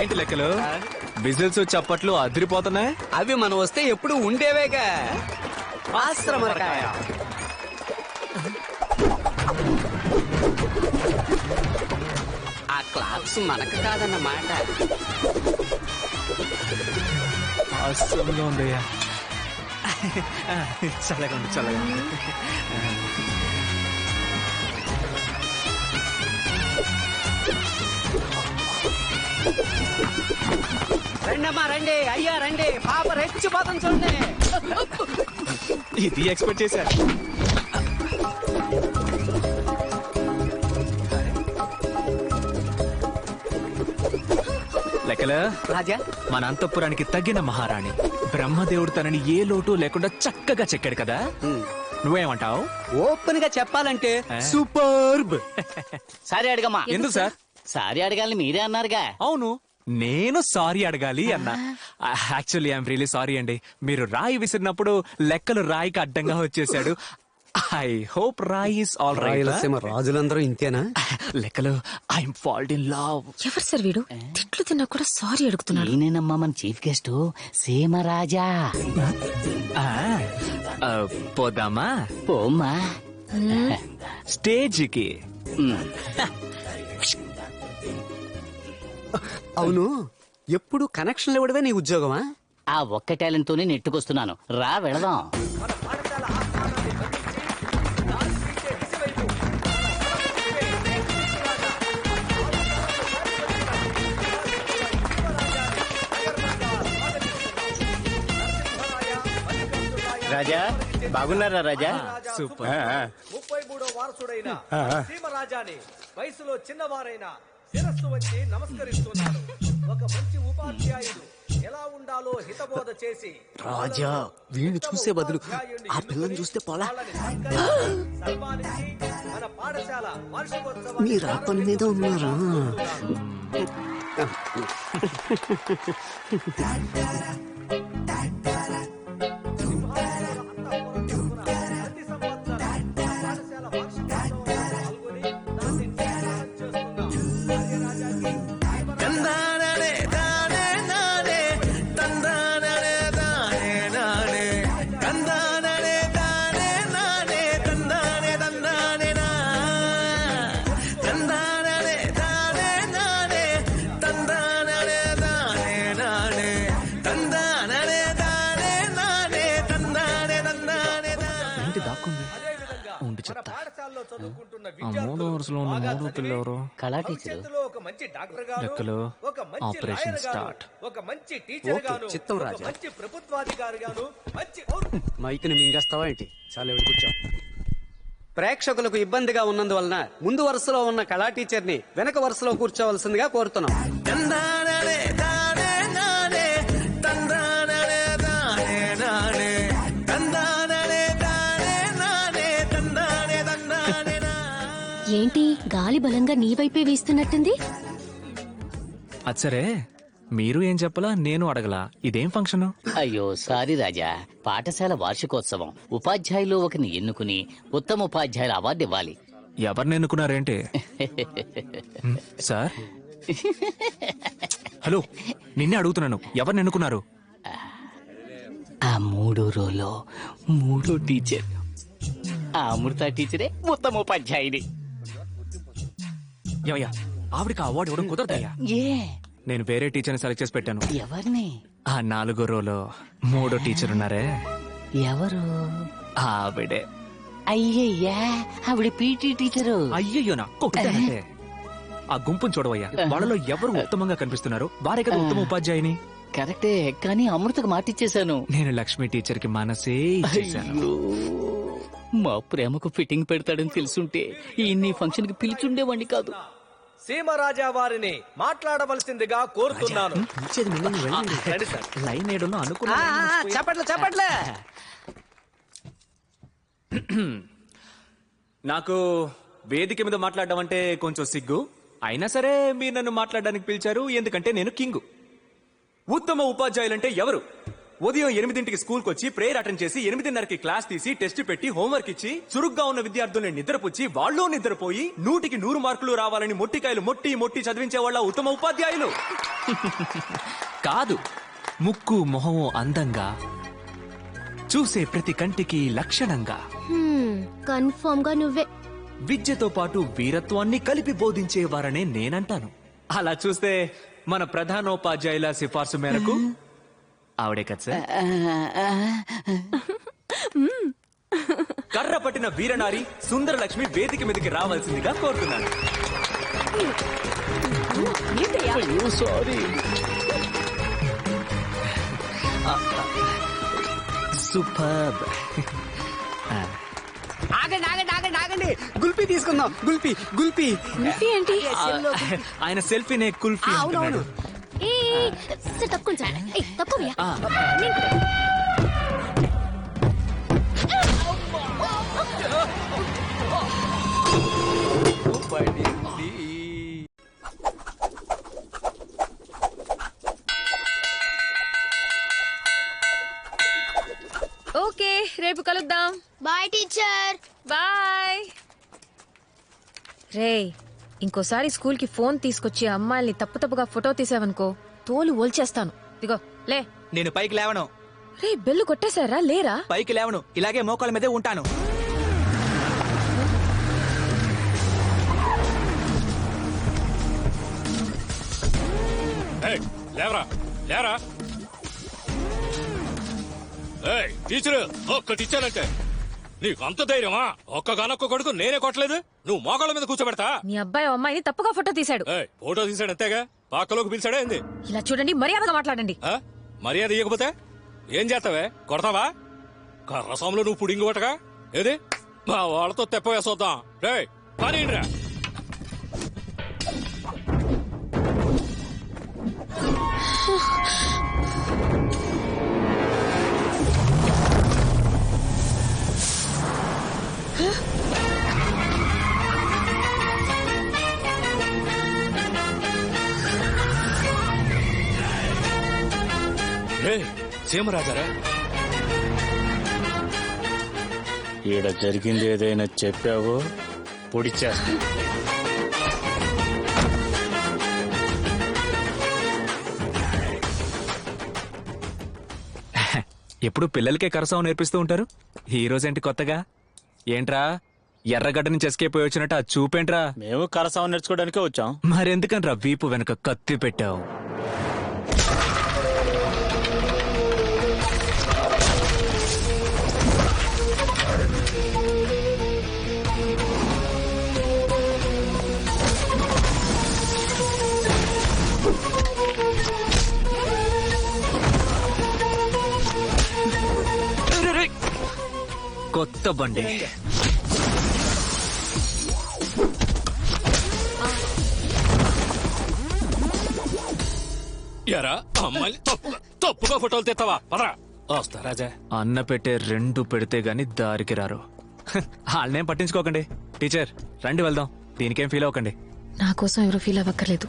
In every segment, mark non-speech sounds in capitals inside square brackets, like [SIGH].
ఏంటి లెక్కలు? విజిల్స్ చప్పట్లు అదిరిపోతున్నాయి? అవి మనం వస్తే ఎప్పుడు ఉండేవేగా? ఆశ్రమరకాయ. ఆ క్లాప్స్ మనకు కాదన్నమాట. అస్సలు ఉందయ్యా. [LAUGHS] చల్లగా ఉంది చల్లగా రండమ్మా రండి. అయ్యా రండి. పాప రెచ్చిపోతాం చూడండి. ఇది ఎక్స్పెక్ట్ చేశా లెక్కలు? రాజా? మన అంతఃపురానికి తగిన మహారాణి బ్రహ్మదేవుడు తనని ఏ లోటు లేకుండా చక్కగా చెక్కాడు కదా? నువ్వేమంటావు? ఓపెన్గా చెప్పాలంటే? సూపర్బ్. సారీ అడగమ్మా. ఎందుకు సార్? సారీ అడగాలని మీరే అన్నారుగా. అవును నేను సారీ అడగాలి అన్నా. యాక్చువల్లీ ఐఎమ్ రియలీ సారీ అండి. మీరు రాయి విసిరినప్పుడు లెక్కలు రాయికి అడ్డంగా వచ్చేసాడు I hope Rayi is all right Rayalaseema రాజులందరూ ఇంతేనా? లెక్కలు ఐఎమ్ ఫాల్ట్ ఇన్ లవ్ ఎవరు సార్ వీడు? తిట్లు తిన్నా కూడా సారీ అడుగుతున్నాడు ఈయనేనమ్మా మన చీఫ్ గెస్ట్ సీమరాజా పోదామా? పోమ్మా. స్టేజ్కి. అవును. ఎప్పుడు కనెక్షన్లు ఇవ్వడమే నీ ఉద్యోగమా? ఆ ఒక్క టాలెంట్ తోనే నెట్టుకొస్తున్నాను. రా వెళదాం. రాజా బాగున్నారా రాజా? సూపర్. ముప్పై మూడో వారసుడైన సీమరాజాని వయసులో చిన్నవారైన శిరస్సు వచ్చి నమస్కరిస్తున్నాడు ఒక మంచి ఉపాధ్యాయుడు ఎలా ఉండాలో హితబోధ చేసి రాజా వీడిని చూసే బదులు ఆ పిల్లని చూస్తే పోలా? సన్మానించి మన పాఠశాల మీరు ఆ పని మీద ఉన్నారా? కళా టీచరు. భవిష్యత్తులో ఒక మంచి డాక్టర్ గాను లెక్కలు, ఒక మంచి ఆపరేషన్ స్టార్ట్. ఒక మంచి టీచర్ గాను చిత్తం రాజా. మంచి ప్రభుత్వాధికారి గాను మంచి మైక్ని మింగేస్తావా ఏంటి? చాలా ఎవరు కూర్చో. ప్రేక్షకులకు ఇబ్బందిగా ఉన్నందువలన ముందు వరుసలో ఉన్న కళా టీచర్ని వెనక వరుసలో కూర్చోవలసిందిగా కోరుతున్నాం. గాలి బలంగా నీ వైపే వీస్తున్నట్టుంది? అది సరే. మీరు ఏం చెప్పలా నేను అడగలా. ఇదేం ఫంక్షన్? అయ్యో సారీ రాజా. పాఠశాల వార్షికోత్సవం. ఉపాధ్యాయులు ఒకరిని ఎన్నుకుని ఉత్తమ ఉపాధ్యాయుల అవార్డు ఇవ్వాలి. ఎవరిని ఎన్నుకున్నారేంటి? [LAUGHS] హ్మ్, సార్? హలో నిన్నే అడుగుతున్నాను. ఎవరిని ఎన్నుకున్నారు? ఆ మూడో రోలో మూడో టీచర్. ఆ అమృత టీచరే ఉత్తమ ఉపాధ్యాయుని. ఏమయ్యా ఆవిడకి ఆ అవార్డు ఇవ్వడం కుదరదయ్యా. ఏ? నేను వేరే టీచర్ని సెలెక్ట్ చేసి పెట్టాను. ఎవరిని? ఆ నాలుగో రోలో మూడో టీచర్ ఉన్నారే. ఎవరు? ఆవిడే. అయ్యయ్యా ఆవిడ పీటీ టీచరు అయ్యయ్యో నా కొట్టానంటే ఆ గుంపును చూడవయ్యా. వాళ్ళలో ఎవరు ఉత్తమంగా కనిపిస్తున్నారు? వారే కదా ఉత్తమ ఉపాధ్యాయుని. కరెక్టే కానీ అమృతకు మాటిచ్చేశాను. నేను లక్ష్మి టీచర్కి మనసే ఇచ్చేశాను. మా ప్రేమకు ఫిట్టింగ్ పెడతాడని తెలుసుంటే ఈ ఫంక్షన్కి పిలిచుండేవాడిని కాదు. సీమరాజా వారిని మాట్లాడవలసిందిగా కోరుతున్నాను. పిలిచేది మిమ్మల్ని వెళ్ళండి. రండి సార్. లైన్ ఏడులో అనుకున్నా చెప్పట్లే చెప్పట్లే. [CLEARS THROAT] నాకు వేదిక మీద మాట్లాడడం అంటే కొంచెం సిగ్గు. అయినా సరే మీరు నన్ను మాట్లాడడానికి పిలిచారు ఎందుకంటే నేను కింగు. ఉత్తమ ఉపాధ్యాయులంటే ఎవరు? ఉదయం ఎనిమిదింటికి స్కూల్కి వచ్చి ప్రేయర్ అటెండ్ చేసి ఎనిమిదిన్నరకి క్లాస్ తీసి టెస్ట్ పెట్టి హోంవర్క్ ఇచ్చి చురుగ్గా ఉన్న విద్యార్థుల్ని నిద్రపుచ్చి వాళ్ళు నిద్రపోయి నూటికి నూరు మార్కులు రావాలని మొట్టికాయలు మొట్టి మొట్టి చదివించే వాళ్ళ ఉత్తమ ఉపాధ్యాయులు. కాదు ముక్కు మొహము అందంగా చూసే ప్రతి కంటికి లక్షణంగా. కన్ఫర్మ్గా నువ్వే. విద్యతో పాటు వీరత్వాన్ని కలిపి బోధించేవారనే నేనంటాను. అలా చూస్తే మన ప్రధానోపాధ్యాయుల సిఫార్సు మేరకు ఆవిడే కదా సార్? కర్ర పట్టిన వీరనారి సుందరలక్ష్మి వేదిక మీదకి రావాల్సిందిగా కోరుతున్నాను. సూపర్. ఆగండి ఆగండి ఆగండి ఆగండి. గుల్పీ తీసుకుందాం. గుల్పీ గుల్పీ ఏంటి? ఆయన సెల్ఫీనే కుల్ఫీ అవునవును. సార్. తప్పుకోండి సార్ తప్పుకోవయ్యా. ఓకే రేపు కలుద్దాం. Bye teacher. బాయ్. రే ఇంకోసారి స్కూల్కి ఫోన్ తీసుకొచ్చి అమ్మాయిల్ని తప్పు తప్పుగా ఫోటో తీసావనుకో తోలు ఓల్చేస్తాను ఇదిగో లే. నేను పైకి లేవను. రే బెల్లు కొట్టేశారా? లేరా? పైకి లేవను. ఇలాగే మోకాల మీదే ఉంటాను. లేవరా. లేరా? టీచరు ఒక్కటి ఇచ్చానంటే నీకు అంత ధైర్యమా? ఒక్క గనొక్క కొడుకు నేనే కొట్టలేదు. నువ్వు మోకాళ్ళ మీద కూర్చోబెడతా. నీ అబ్బాయి అమ్మాయిని తప్పుగా ఫోటో తీశాడు. ఏయ్ ఫోటో తీసాడు అంతేగా? పాకలోకి పిలిచాడా ఏంది? ఇలా చూడండి మర్యాదగా మాట్లాడండి. ఆ? మర్యాద ఇవ్వకపోతే ఏం చేస్తావే? కొడతావా? కర్రసంలో నువ్వు పుడింగి కొట్టగా ఏది? మా వాళ్ళతో తెప్ప వేసొద్దాం. రే పని సీమరాజారా ఈడ జరిగింది ఏదైనా చెప్పావో? పొడిచేస్తా ఎప్పుడు పిల్లలకే కరసాం నేర్పిస్తూ ఉంటారు? ఈ రోజేంటి కొత్తగా? ఏంట్రా? ఎర్రగడ్డ నుంచి ఎస్కేప్ పోయి వచ్చినట్టు ఆ చూపేంట్రా? మేము కరసావం నేర్చుకోవడానికే వచ్చాం. మరెందుకనరా వీపు వెనక కత్తి పెట్టావు? కొత్త బండి. ఎరా అమ్మాయిని తప్పు తప్పుగా ఫోటోలు తెస్తావా? పదరా. వస్తా రాజా. అన్న పెట్టే రెండు పెడితే గాని దారికి రారు. వాళ్ళనేం పట్టించుకోకండి. టీచర్ రండి వెళ్దాం. దీనికేం ఫీల్ అవ్వకండి. నా కోసం ఎవరు ఫీల్ అవ్వక్కర్లేదు.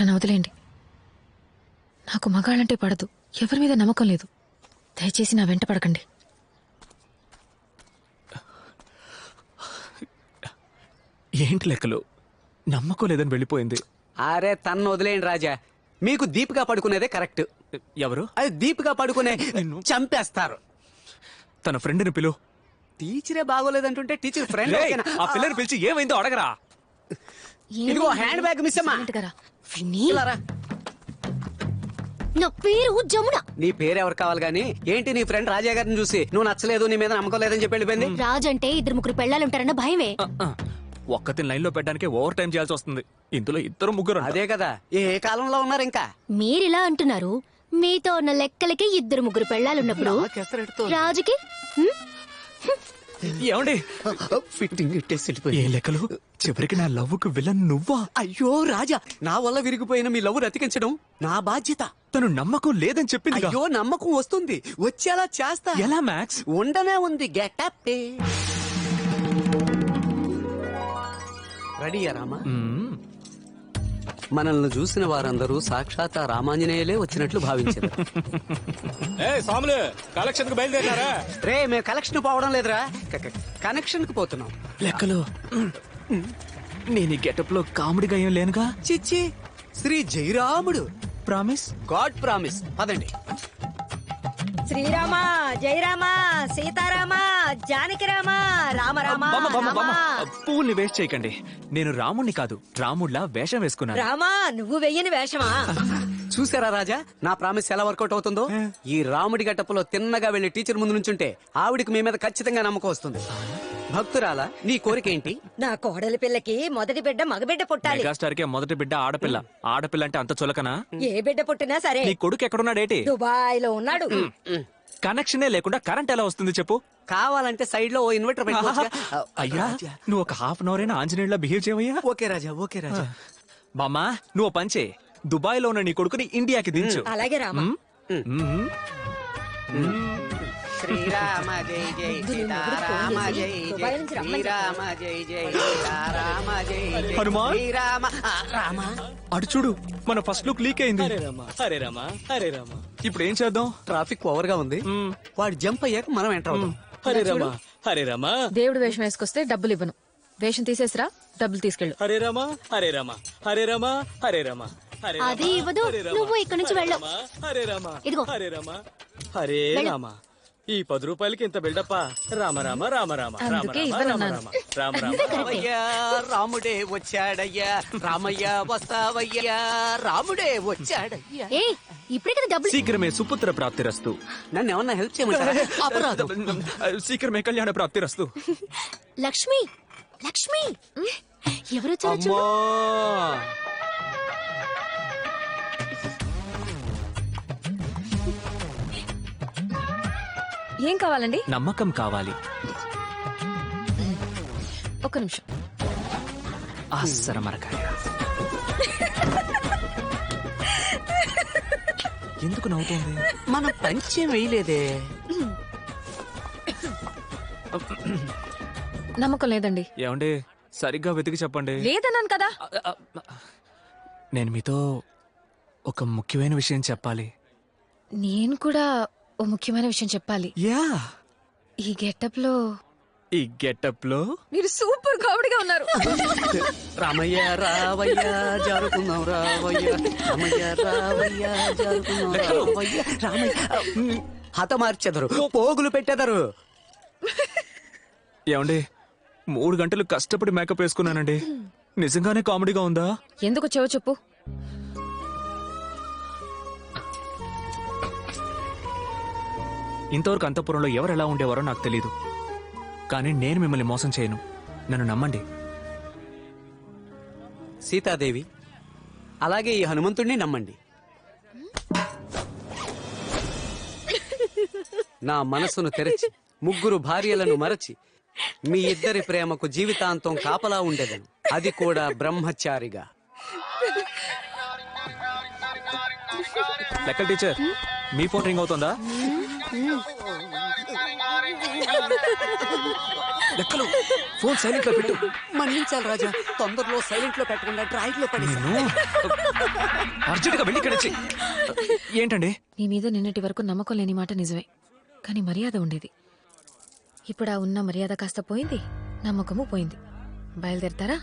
నన్ను వదిలేండి నాకు మగాళ్ళంటే పడదు. ఎవరి మీద నమ్మకం లేదు. దయచేసి నా వెంట పడకండి. ఏంటి లెక్కలు? నమ్మకం లేదని వెళ్ళిపోయింది. అరే తన్ను వదిలేయండి రాజా. మీకు దీపిగా పడుకునేదే కరెక్ట్. ఎవరు? అది దీపిగా పడుకునే చంపేస్తారు. తన ఫ్రెండ్ని పిలు. టీచరే బాగోలేదంటుంటే టీచర్ ఫ్రెండ్ ఆ పిల్లని పిలిచి ఏమైందో అడగరా. ఇదిగో హ్యాండ్ బ్యాగ్ మిస్ అమ్మా. నా పేరు జమున. నీ పేరు ఎవరు కావాలి గాని? ఏంటి నీ ఫ్రెండ్ రాజా గారిని చూసి? నువ్వు నచ్చలేదు నీ మీద నమ్మకం లేదని చెప్పి వెళ్ళిపోయింది? రాజు అంటే ఇద్దరు ముగ్గురు పెళ్ళాలుంటారన్న భయమే. ఒక్కతిని లైన్లో పెట్టడానికి ఓవర్ టైం చేయాల్సి వస్తుంది. ఇందులో ఇద్దరు ముగ్గురు. అదే కదా ఏ కాలంలో ఉన్నారు ఇంకా? మీరిలా అంటున్నారు? మీతో ఉన్న లెక్కలకి ఇద్దరు ముగ్గురు పెళ్ళాలున్నప్పుడు రాజుకి? ఏమండి? ఫిట్టింగ్ ఇట్టేసి ఏ లెక్కలు? చివరికి నా లవ్వుకు విలన్ నువ్వా? అయ్యో రాజా నా వల్ల విరిగిపోయిన మీ లవ్ రతికించడం నా బాధ్యత. తను నమ్మకం లేదని చెప్పింది అయ్యో నమ్మకం వస్తుంది. వచ్చేలా చేస్తా. ఎలా మ్యాక్స్ ఉండనే ఉంది గెటప్ రెడీయా రామా. మనల్ని చూసిన వారందరూ సాక్షాత్ ఆ రామాంజనేయులే వచ్చినట్లు భావించారు. [LAUGHS] ఏ సాములు కలెక్షన్కు బయలుదేరారా రే మేము కలెక్షన్ పోవడం లేదురా. కనెక్షన్కు పోతున్నాం. లెక్కలు. నేను ఈ గెటప్లో కామెడీగా ఏం లేనుగా? చిచ్చి శ్రీ జయరాముడు. ప్రామిస్? God promise. పదండి. శ్రీరామ జయరామ సీతారామ జానకి రామ రామ రామ బామ్మ బామ్మ బామ్మ రామ. పువ్వుల్ని వేస్ట్ చేయకండి. నేను రాముణ్ణి కాదు రాముడిలా వేషం వేసుకున్నాను. రామా నువ్వు వెయ్యని వేషమా? చూసారా రాజా? నా ప్రామిస్ ఎలా వర్కౌట్ అవుతుందో? ఈ రాముడి గట్టపులో తిన్నగా వెళ్ళి టీచర్ ముందు నుంచుంటే ఆవిడికి మీ మీద ఖచ్చితంగా నమ్మకం వస్తుంది. భక్తురాలా? నీ కోరిక ఏంటి నా కోడలి పిల్లకి మొదటి బిడ్డ మగబిడ్డ పుట్టాలి. మెగాస్టార్ కే మొదటి బిడ్డ ఆడపిల్ల. ఆడపిల్ల అంటే అంత చులకనా? ఏ బిడ్డ పుట్టినా సరే. నీ కొడుకు ఎక్కడున్నాడేటి దుబాయ్లో ఉన్నాడు. కనెక్షనే లేకుండా కరెంట్ ఎలా వస్తుంది చెప్పు? కావాలంటే సైడ్లో ఓ ఇన్వర్టర్? అయ్యా నువ్వు ఒక హాఫ్ అన్ అవర్ అయినా ఆంజనేయులా బిహేవ్ చేయవయ్యా? ఓకే రాజా ఓకే రాజా. బామ్మా నువ్వు పంచే దుబాయ్లో ఉన్న నీ కొడుకుని ఇండియాకి దించు. అలాగే రామ. మ్మ్. శ్రీరామ జై జై సీతారామ జై జై శ్రీరామ జై జై సీతారామ జై జై హనుమాన్? శ్రీరామ. ఆ, రామ. అటు చూడు మన ఫస్ట్ లుక్ లీక్ అయింది. హరే రామా హరే రామా ఇప్పుడు ఏం చేద్దాం? ట్రాఫిక్ ఓవర్గా ఉంది. వాడు జంప్ అయ్యాక మనం ఎంటర్ అవుతాం. హరే రామా హరే రామా. దేవుడు వేషం వేసుకొస్తే డబ్బులు ఇవ్వను. వేషం తీసేసిరా డబ్బులు తీసుకెళ్ళు. హరే రామా హరే రామా హరే రామా హరే రామా. హరే అది ఇవ్వదు. నువ్వు ఇక్కడి నుంచి వెళ్ళు. రామా హరే రామా ఇదిగో. హరే రామా. హరే రామా. ఈ పది రూపాయలకి ఇంత బిల్డప్ప? రామ రామ రామ రామ రామ అందుకే రామ రామ ఇవ్వనన్నాను. రామ రామ రామ. రామయ్య రాముడే వచ్చాడయ్యా. రామయ్య వస్తావయ్యా. రాముడే వచ్చాడయ్యా. ఏ ఇప్పుడే కదా డబ్బులు. శీఘ్రమే సుపుత్ర ప్రాప్తిరస్తు. నన్ను ఏమన్నా హెల్ప్ చేయమంటారా? [LAUGHS] అపరాధం. శీఘ్రమే కళ్యాణ ప్రాప్తిరస్తు. లక్ష్మి లక్ష్మి. ఎవరు చూడు. ఏం కావాలండి? నమ్మకం కావాలి. ఒక్క నిమిషం. ఆసర మరకాయ ఎందుకు నవ్వుతోంది? మనం పంచం వేయలేదే. నమ్మకం లేదండి. ఏమండి? సరిగ్గా వెతికి చెప్పండి. లేదన్నాను కదా. నేను మీతో ఒక ముఖ్యమైన విషయం చెప్పాలి. నేను కూడా ఓ ముఖ్యమైన విషయం చెప్పాలి. యా. ఈ గెటప్లో ఈ గెటప్లో మీరు సూపర్ కామెడీగా ఉన్నారు. రామయ్య రావయ్య జారుకుందాం రావయ్య. రామయ్య రావయ్య జారుకుందాం రావయ్య. రామయ్య హతమార్చెదరు పోగులు పెట్టెదరు. ఏమండి మూడు గంటలు కష్టపడి మేకప్ వేసుకున్నానండి. నిజంగానే కామెడీగా ఉందా? ఎందుకు వచ్చావో చెప్పు. ఇంతవరకు అంతఃపురంలో ఎవరు ఎలా ఉండేవారో నాకు తెలియదు కానీ నేను మిమ్మల్ని మోసం చేయను. నన్ను నమ్మండి. సీతాదేవి అలాగే ఈ హనుమంతుడిని నమ్మండి. నా మనసును తెరచి ముగ్గురు భార్యలను మరచి మీ ఇద్దరి ప్రేమకు జీవితాంతం కాపలా ఉండేదను. అది కూడా బ్రహ్మచారిగా. లెక్కల టీచర్ మీ ఫోన్ రింగ్ అవుతుందా? లెక్కలు. ఫోన్ సైలెంట్లో పెట్టు. మన్నించాలి రాజా. తొందరలో సైలెంట్లో పెట్టకుండా డ్రాయింగ్లో పడి అర్జెంట్గా వెళ్ళి వచ్చి ఏంటండి? నీ మీద నిన్నటి వరకు నమ్మకం లేని మాట నిజమే. కానీ మర్యాద ఉండేది. ఇప్పుడు ఆ ఉన్న మర్యాద కాస్త పోయింది నమ్మకము పోయింది. బయలుదేరతారా?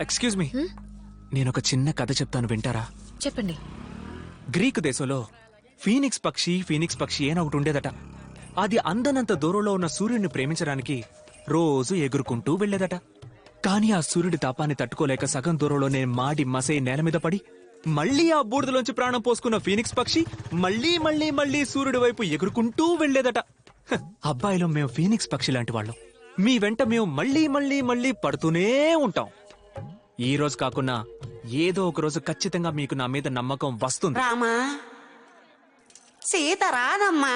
ఎక్స్క్యూజ్ మీ నేను ఒక చిన్న కథ చెప్తాను వింటారా? చెప్పండి. గ్రీకు దేశంలో ఫీనిక్స్ పక్షి ఫీనిక్స్ పక్షి అని ఒకటి ఉండేదట. అది అందనంత దూరంలో ఉన్న సూర్యుడిని ప్రేమించడానికి రోజు ఎగురుకుంటూ వెళ్ళేదట. కానీ ఆ సూర్యుడి తాపాన్ని తట్టుకోలేక సగం దూరంలోనే మాడి మసై నేల మీద పడి మళ్ళీ ఆ బూడిదలోంచి ప్రాణం పోసుకున్న ఫీనిక్స్ పక్షి మళ్ళీ మళ్ళీ మళ్ళీ సూర్యుడి వైపు ఎగురుకుంటూ వెళ్ళేదట. అబ్బాయిలో మేము ఫీనిక్స్ పక్షి లాంటి వాళ్ళం. మీ వెంట మేము మళ్ళీ మళ్ళీ మళ్ళీ పడుతూనే ఉంటాం. ఈ రోజు కాకున్నా ఏదో ఒక రోజు ఖచ్చితంగా మీకు నా మీద నమ్మకం వస్తుంది. రామా సీత రానమ్మా